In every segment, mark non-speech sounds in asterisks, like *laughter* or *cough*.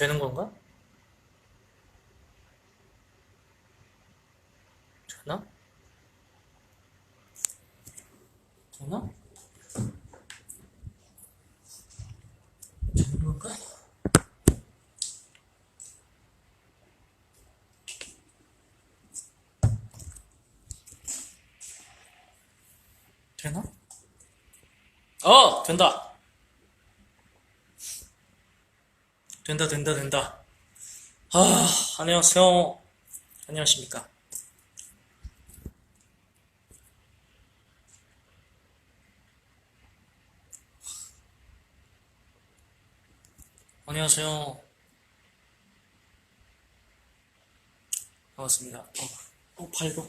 되는 건가? 되나? 되나? 되는 건가? 되나? 어! 된다! 된다, 된다, 된다. 아, 안녕하세요. 안녕하십니까. 안녕하세요. 반갑습니다. 어, 어, 밝어.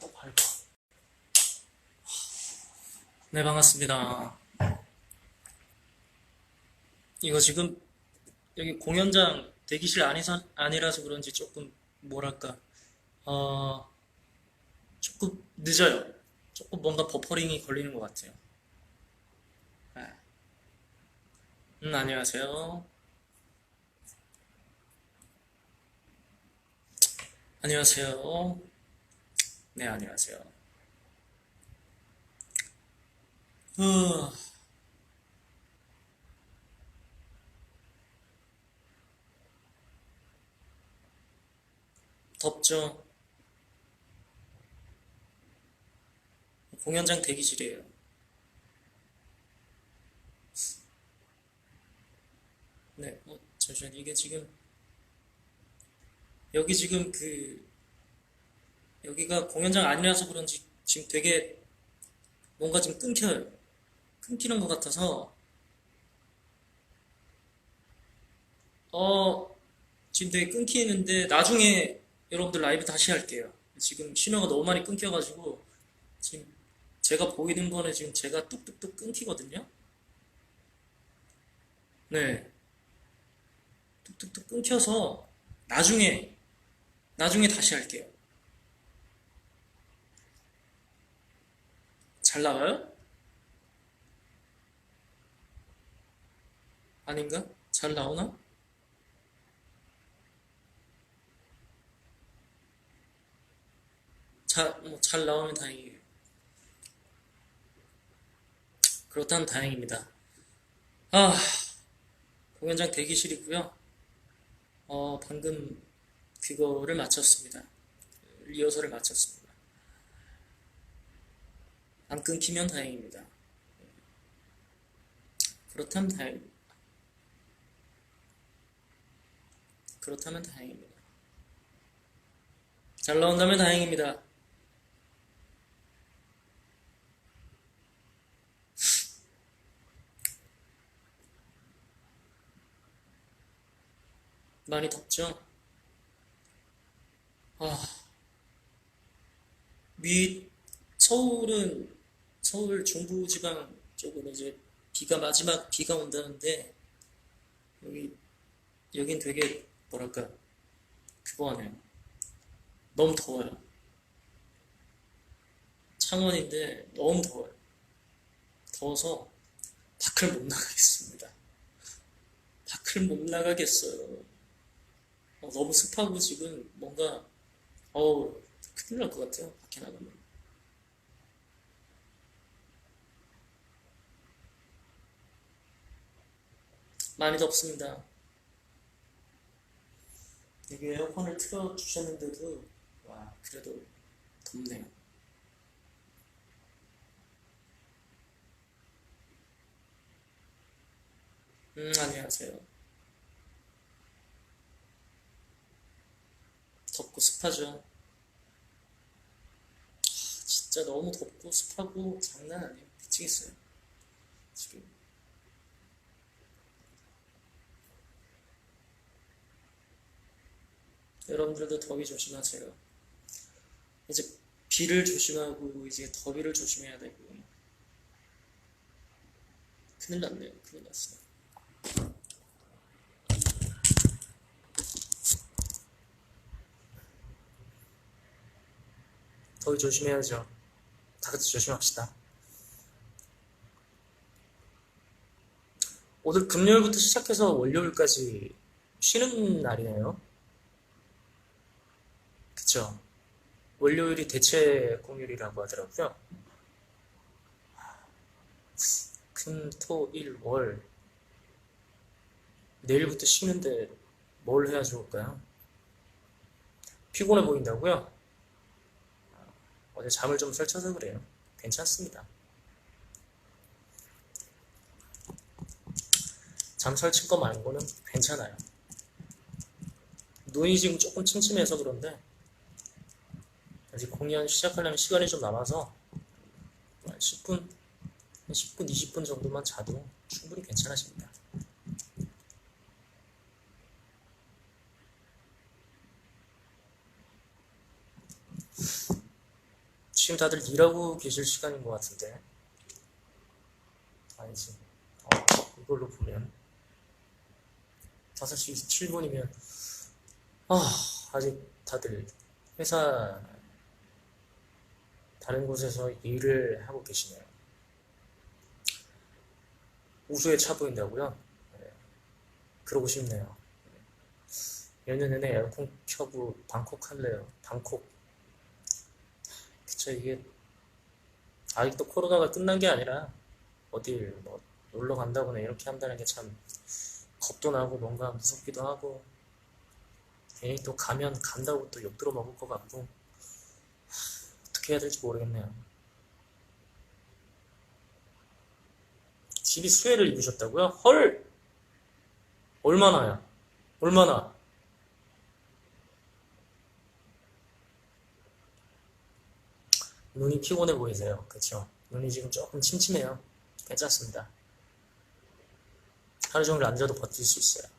어, 밝어. 네, 반갑습니다. 이거 지금 여기 공연장 대기실 아니사, 아니라서 그런지 조금 뭐랄까 어 조금 늦어요. 조금 뭔가 버퍼링이 걸리는 것 같아요. 네. 음 안녕하세요. 안녕하세요. 네 안녕하세요. 후, 덥죠? 공연장 대기실이에요. 네, 어, 잠시만 이게 지금 여기 지금 그 여기가 공연장 아니라서 그런지 지금 되게 뭔가 좀 끊겨요. 끊기는 것 같아서 어 지금 되게 끊기는데 나중에 여러분들 라이브 다시 할게요. 지금 신호가 너무 많이 끊겨가지고 지금 제가 보이는 거는 지금 제가 뚝뚝뚝 끊기거든요. 네, 뚝뚝뚝 끊겨서 나중에 나중에 다시 할게요. 잘 나가요? 아닌가? 잘 나오나? 잘, 뭐, 잘 나오면 다행이에요. 그렇다면 다행입니다. 아, 공연장 대기실이고요. 어, 방금 그거를 마쳤습니다. 리허설을 마쳤습니다. 안 끊기면 다행입니다. 그렇다면 다행입니다. 그렇다면 다행입니다. 잘 나온다면 다행입니다. 많이 덥죠? 아, 위, 서울은, 서울 중부지방 쪽은 이제 비가 마지막 비가 온다는데, 여기, 여긴 되게, 뭐랄까, 그거 하네요. 너무 더워요. 창원인데 너무 더워요. 더워서 밖을 못 나가겠습니다. 밖을 못 나가겠어요. 어, 너무 습하고 지금 뭔가 어우 큰일 날 것 같아요. 밖에 나가면. 많이 덥습니다. 여기 에어컨을 틀어 주셨는데도 와 그래도 덥네요. 음 안녕하세요. 덥고 습하죠. 진짜 너무 덥고 습하고 장난 아니에요. 미치겠어요. 지금. 여러분들도 더위 조심하세요. 이제 비를 조심하고 이제 더위를 조심해야 되고 큰일 났네요. 큰일 났어요. 더위 조심해야죠. 다 같이 조심합시다. 오늘 금요일부터 시작해서 월요일까지 쉬는 날이네요. 그쵸? 월요일이 대체 공휴일이라고 하더라고요. 금, 토, 일, 월. 내일부터 쉬는데 뭘 해야 좋을까요? 피곤해 보인다고요? 어제 잠을 좀 설쳐서 그래요. 괜찮습니다. 잠 설친 거 말고는 괜찮아요. 눈이 지금 조금 침침해서 그런데 아직 공연 시작하려면 시간이 좀 남아서 한 10분, 한 10분, 20분 정도만 자도 충분히 괜찮아집니다. 지금 다들 일하고 계실 시간인 것 같은데 아니지 어, 이걸로 보면 5시 27분이면 아, 아직 다들 회사 다른 곳에서 일을 하고 계시네요. 우수에 차 보인다고요? 네, 그러고 싶네요. 몇년 내내 에어컨 켜고 방콕 할래요. 방콕. 그쵸, 이게 아직도 코로나가 끝난 게 아니라 어딜 뭐 놀러 간다거나 이렇게 한다는 게 참 겁도 나고 뭔가 무섭기도 하고 괜히 또 가면 간다고 또 욕 들어 먹을 것 같고 어떻게 해야 될지 모르겠네요. 집이 수해를 입으셨다고요? 헐! 얼마나요? 얼마나? 눈이 피곤해 보이세요. 그쵸? 눈이 지금 조금 침침해요. 괜찮습니다. 하루 종일 앉아도 버틸 수 있어요.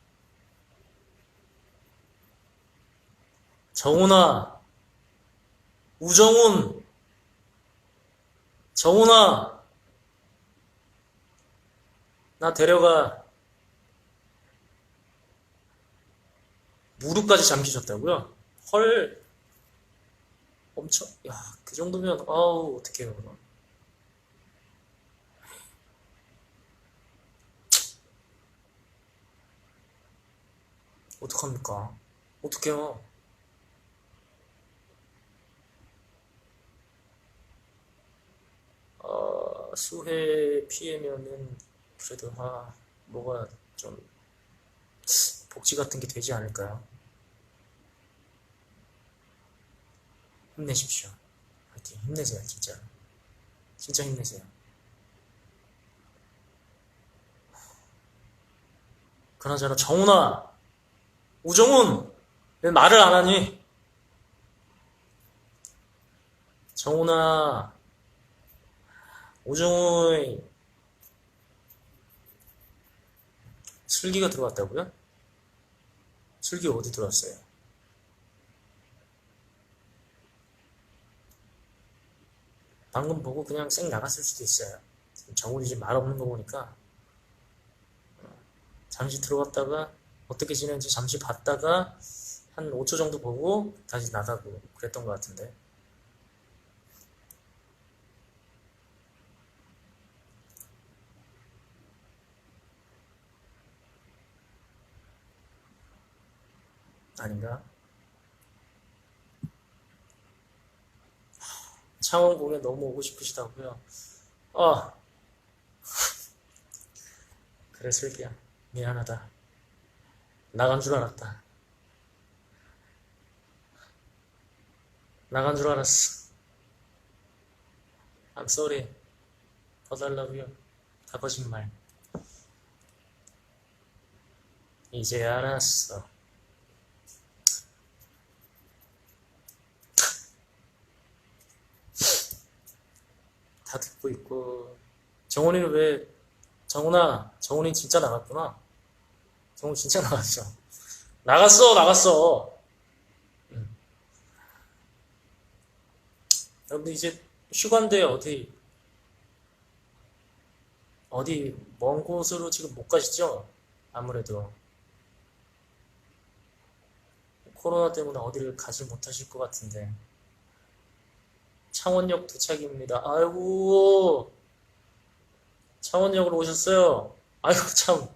정훈아, 우정훈, 정훈아, 나 데려가. 무릎까지 잠기셨다고요? 헐, 엄청, 야, 그 정도면, 아우, 어떡해요, 그럼. 어떡합니까? 어떡해요? 어, 수해 피해면은 그래도 아 뭐가 좀 복지 같은 게 되지 않을까요? 힘내십시오. 화이팅 힘내세요 진짜 진짜 힘내세요. 그나저나 정훈아 우정훈 왜 말을 안 하니? 정훈아 오정훈 슬기가 들어왔다고요? 슬기 어디 들어왔어요? 방금 보고 그냥 쌩 나갔을 수도 있어요. 정훈이 지금 말 없는 거 보니까 잠시 들어갔다가 어떻게 지내는지 잠시 봤다가 한 5초 정도 보고 다시 나가고 그랬던 것 같은데. 아닌가? 창원 공연 너무 오고 싶으시다고요? 아, *laughs* 그래 슬기야 미안하다. 나간 줄 알았다. 나간 줄 알았어. I'm sorry. You. 다 거짓말. 이제 알았어. 다 듣고 있고. 정훈이는 왜, 정훈아, 정훈이 진짜 나갔구나. 정훈 진짜 *laughs* 나갔어. 나갔어, 나갔어. 음. 여러분들 이제 휴가인데 어디, 어디 먼 곳으로 지금 못 가시죠? 아무래도. 코로나 때문에 어디를 가지 못하실 것 같은데. 창원역 도착입니다. 아이고, 창원역으로 오셨어요. 아이고, 참.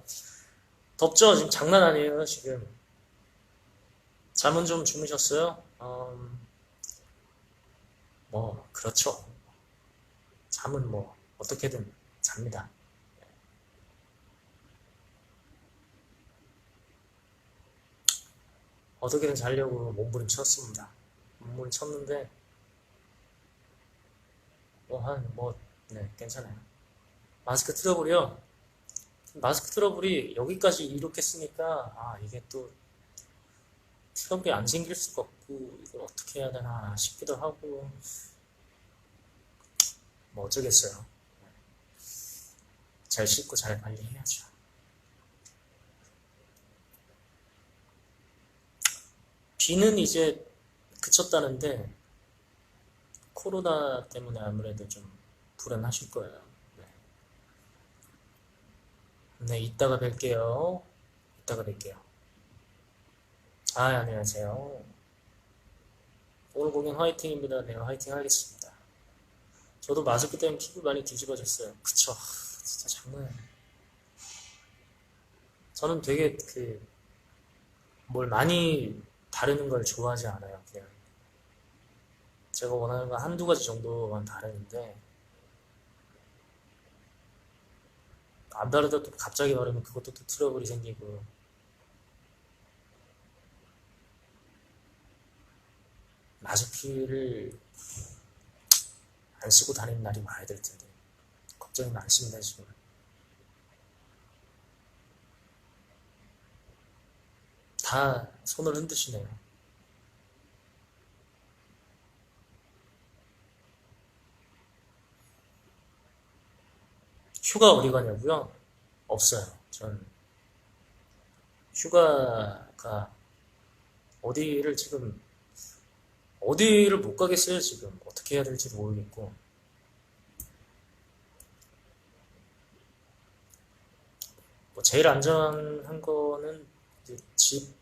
덥죠? 지금 장난 아니에요, 지금. 잠은 좀 주무셨어요? 음, 뭐, 그렇죠. 잠은 뭐, 어떻게든 잡니다. 어떻게든 자려고 몸부림쳤습니다. 몸부림쳤는데, 뭐, 한, 뭐, 네, 괜찮아요. 마스크 트러블이요. 마스크 트러블이 여기까지 이렇게 쓰니까, 아, 이게 또, 트러블이 안 생길 수가 없고, 이걸 어떻게 해야 되나 싶기도 하고, 뭐 어쩌겠어요. 잘 씻고 잘 관리해야죠. 비는 이제 그쳤다는데, 코로나 때문에 아무래도 좀 불안하실 거예요. 네, 네, 이따가 뵐게요. 이따가 뵐게요. 아, 안녕하세요. 오늘 공연 화이팅입니다. 네, 화이팅 하겠습니다. 저도 마스크 때문에 피부 많이 뒤집어졌어요. 그쵸. 하, 진짜 장난 아니에요. 저는 되게 그, 뭘 많이 바르는 걸 좋아하지 않아요. 그냥 제가 원하는 건 한두 가지 정도만 바르는데, 안 바르다 또 갑자기 바르면 그것도 또 트러블이 생기고, 마스크를 안 쓰고 다니는 날이 와야 될 텐데, 걱정이 많습니다, 지금. 다 손을 흔드시네요. 휴가 어디 가냐고요? 없어요. 전 휴가가 어디를 지금 어디를 못 가겠어요, 지금. 어떻게 해야 될지 모르겠고. 뭐 제일 안전한 거는 집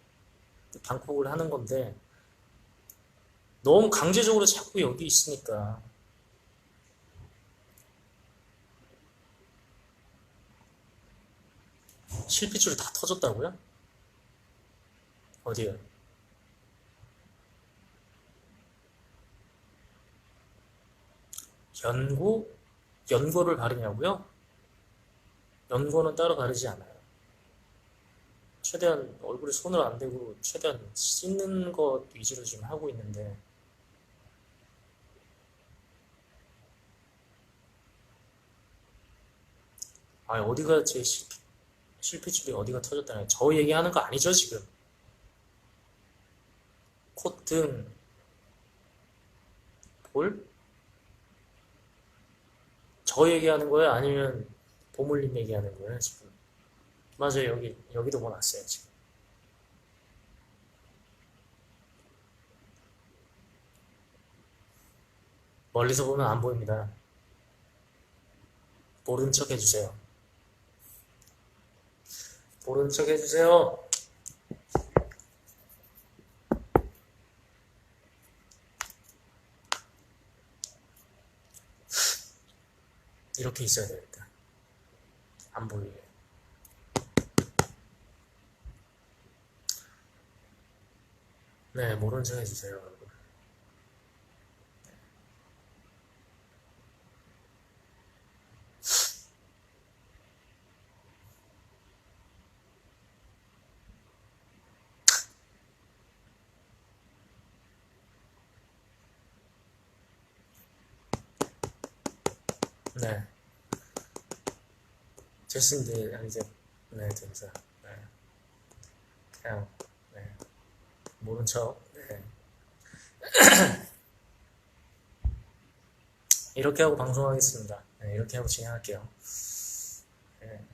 방콕을 하는 건데 너무 강제적으로 자꾸 여기 있으니까 실핏줄이 다 터졌다고요? 어디요? 연고? 연고를 바르냐고요? 연고는 따로 바르지 않아요. 최대한 얼굴에 손을 안 대고 최대한 씻는 것 위주로 지금 하고 있는데 아 어디가 제 실핏, 실핏줄이 어디가 터졌다는 저 얘기하는 거 아니죠 지금 콧등 볼? 저 얘기하는 거예요? 아니면 보물님 얘기하는 거예요 지금? 맞아요 여기 여기도 뭐 났어요 지금 멀리서 보면 안 보입니다 모른 척 해주세요 모른 척 해주세요. 이렇게 있어야 되겠다. 안 보이게 네 모른 척 해주세요 네. 됐습니다. 이제 네 됐어요. 네. 그냥 네. 모른 척 네. *clears throat* 이렇게 하고 방송하겠습니다. 네, 이렇게 하고 진행할게요. 네.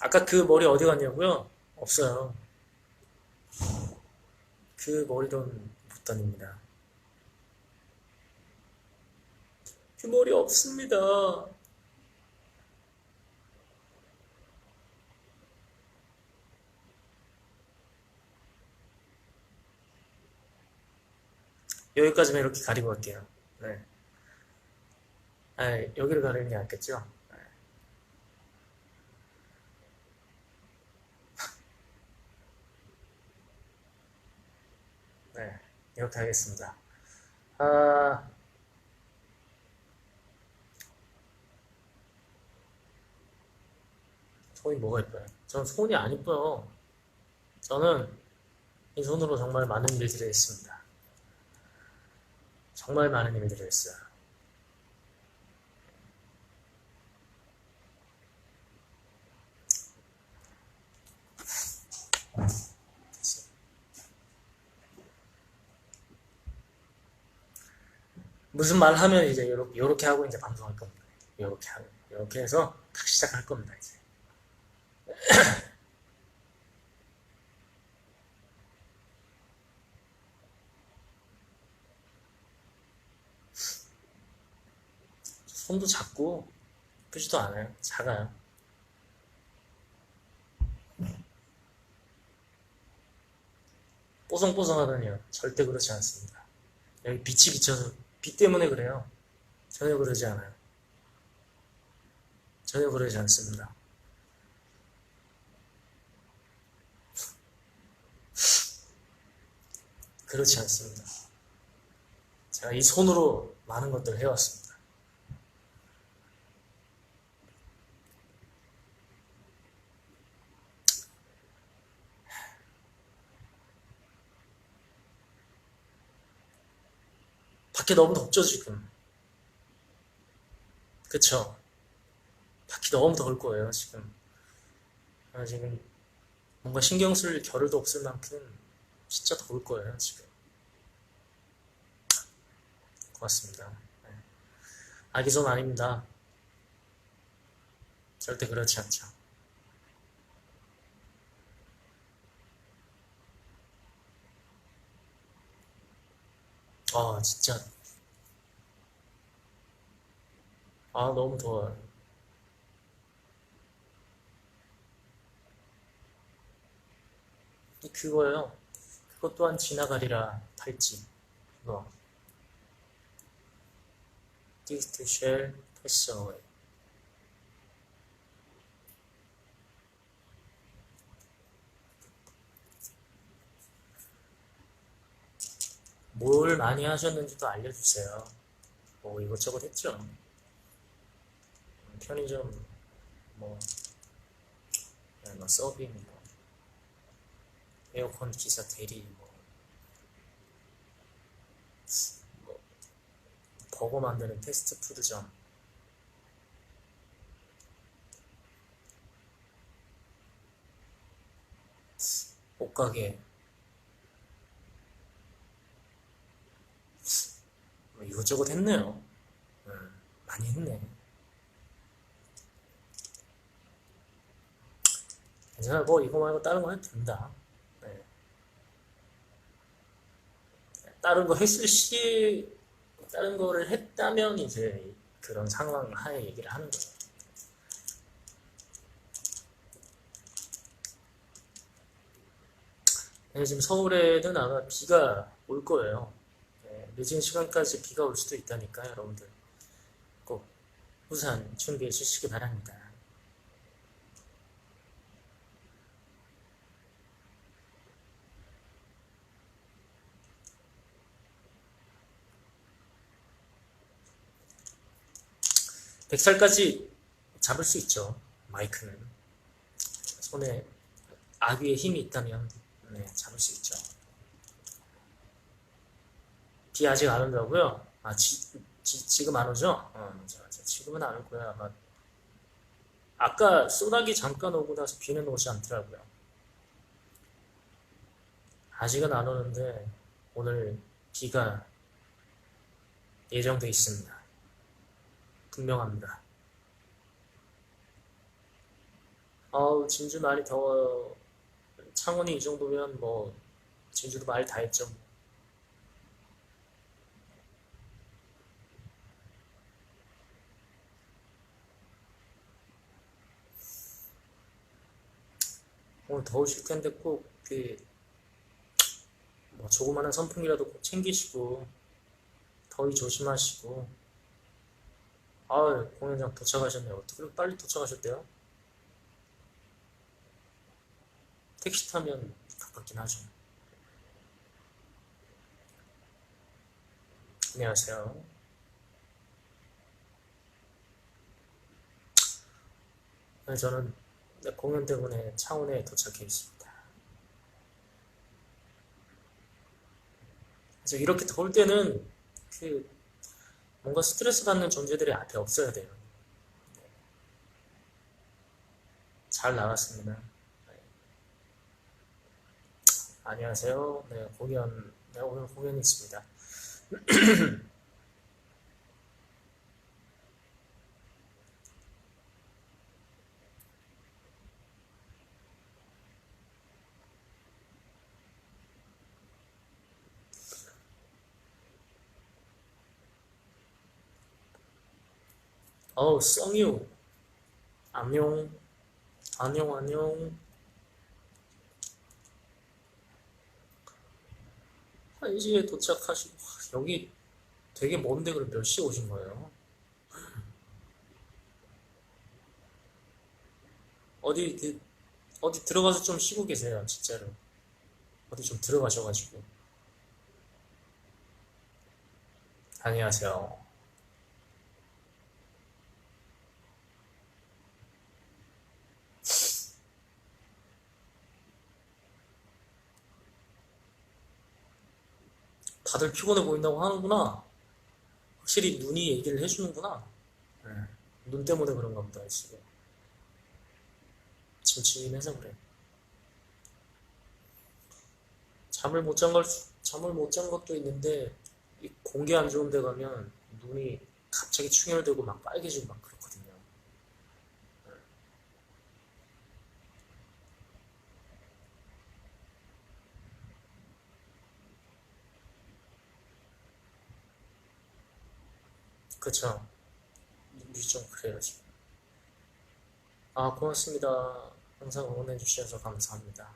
아까 그 머리 어디 갔냐고요? 없어요. 그 머리로는 못 다닙니다 머리 없습니다. 여기까지만 이렇게 가리고 갈게요. 네. 아, 여기를 가리는 게 낫겠죠? 네. *laughs* 네, 이렇게 하겠습니다. 아... 손이 뭐가 이뻐요? 저는 손이 안 이뻐요. 저는 이 손으로 정말 많은 일들을 했습니다. 정말 많은 일들을 했어요. 무슨 말 하면 이제 요렇게, 요렇게 하고 이제 방송할 겁니다. 요렇게 하고, 요렇게 해서 딱 시작할 겁니다, 이제. 손도 작고, 크지도 않아요. 작아요. 뽀송뽀송하다니요. 절대 그렇지 않습니다. 여기 빛이 비쳐서, 빛 때문에 그래요. 전혀 그러지 않아요. 전혀 그러지 않습니다. 그렇지 않습니다. 제가 이 손으로 많은 것들을 해왔습니다. 밖에 너무 덥죠, 지금. 그쵸? 밖이 너무 더울 거예요, 지금. 아, 지금 뭔가 신경 쓸 겨를도 없을 만큼 진짜 더울 거예요, 지금. 고맙습니다. 네. 아기 손 아닙니다. 절대 그렇지 않죠. 아, 진짜. 아, 너무 더워요. 그거요. 그것 또한 지나가리라 팔찌. 그거. This shall pass away. 뭘 많이 하셨는지도 알려주세요. 뭐 이것저것 했죠. 편의점 뭐, 네, 뭐 서빙 뭐 에어컨 기사 대리 뭐, 뭐 버거 만드는 패스트푸드점 옷가게 이것저것 했네요. 음, 많이 했네. 괜찮아, 뭐 이거 말고 다른 거 해도 된다. 네. 다른 거 했을 시, 다른 거를 했다면 이제 그런 상황 하에 얘기를 하는 거예요. 네, 지금 서울에는 아마 비가 올 거예요. 네, 늦은 시간까지 비가 올 수도 있다니까 여러분들 꼭 우산 준비해 주시기 바랍니다. 백살까지 잡을 수 있죠. 마이크는 손에 아귀의 힘이 있다면 네, 잡을 수 있죠. 비 아직 안 온다고요? 아, 지, 지, 금 안 오죠? 어, 맞아, 맞아. 지금은 안 올 거야. 아마 아까 소나기 잠깐 오고 나서 비는 오지 않더라고요. 아직은 안 오는데 오늘 비가 예정돼 있습니다. 분명합니다. 아우, 진주 많이 더워요. 창원이 이 정도면 뭐, 진주도 말 다 했죠. 오늘 더우실 텐데 꼭, 그, 뭐, 조그마한 선풍기라도 꼭 챙기시고, 더위 조심하시고, 아, 공연장 도착하셨네요. 어떻게 빨리 도착하셨대요? 택시 타면 가깝긴 하죠. 안녕하세요. 네, 저는 네, 공연 때문에 창원에 도착해 있습니다. 그래서 이렇게 더울 때는 그 뭔가 스트레스 받는 존재들이 앞에 없어야 돼요. 잘 나갔습니다. 네. 안녕하세요. 네, 공연, 네, 오늘 공연이 있습니다. *clears throat* 어우, 썽유. 안녕. 안녕, 안녕. 1시에 도착하시고, 여기 되게 먼데 그럼 몇 시에 오신 거예요? *laughs* 어디, 그, 어디 들어가서 좀 쉬고 계세요, 진짜로. 어디 좀 들어가셔가지고. 안녕하세요. 다들 피곤해 보인다고 하는구나. 확실히 눈이 얘기를 해주는구나. 네. 눈 때문에 그런가 보다, 지금. 침침해서 그래. 잠을 못 잔 걸, 잠을 못 잔 것도 있는데, 이 공기 안 좋은 데 가면 눈이 갑자기 충혈되고 막 빨개지고 막 그렇거든요. 그쵸. 눈이 좀 그래요, 지금. 아, 고맙습니다. 항상 응원해 주셔서 감사합니다.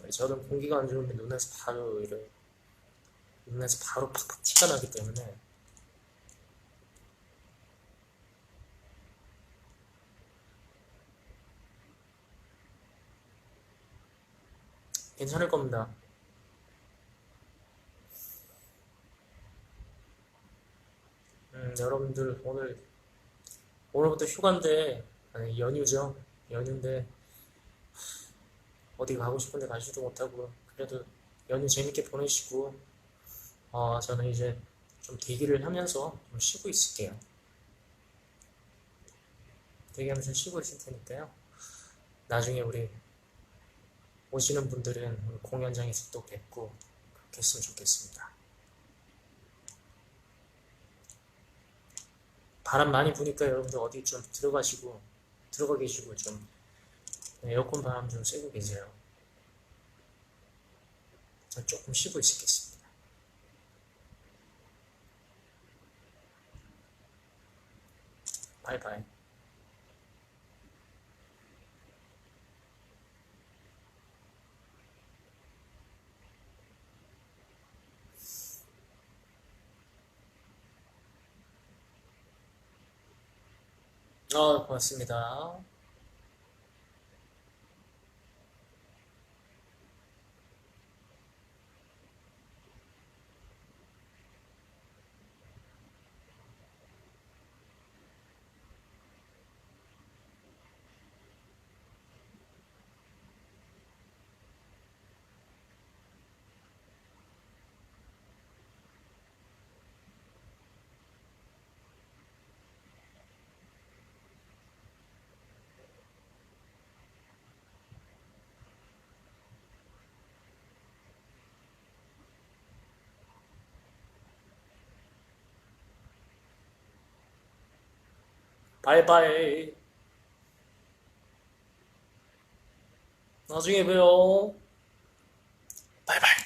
네, 저는 공기가 안 좋으면 눈에서 바로 이래 눈에서 바로 팍팍 티가 나기 때문에 괜찮을 겁니다. 음, 여러분들 오늘 오늘부터 휴가인데 아니 연휴죠. 연휴인데 어디 가고 싶은데 가지도 못하고 그래도 연휴 재밌게 보내시고 어, 저는 이제 좀 대기를 하면서 좀 쉬고 있을게요. 대기하면서 쉬고 있을 테니까요. 나중에 우리 오시는 분들은 공연장에서 또 뵙고 그렇게 했으면 좋겠습니다. 바람 많이 부니까 여러분들 어디 좀 들어가시고 들어가 계시고 좀 에어컨 바람 좀 쐬고 계세요. 전 조금 쉬고 있겠습니다. 바이바이. 어, 고맙습니다. 바이바이. 나중에 봬요. 바이바이.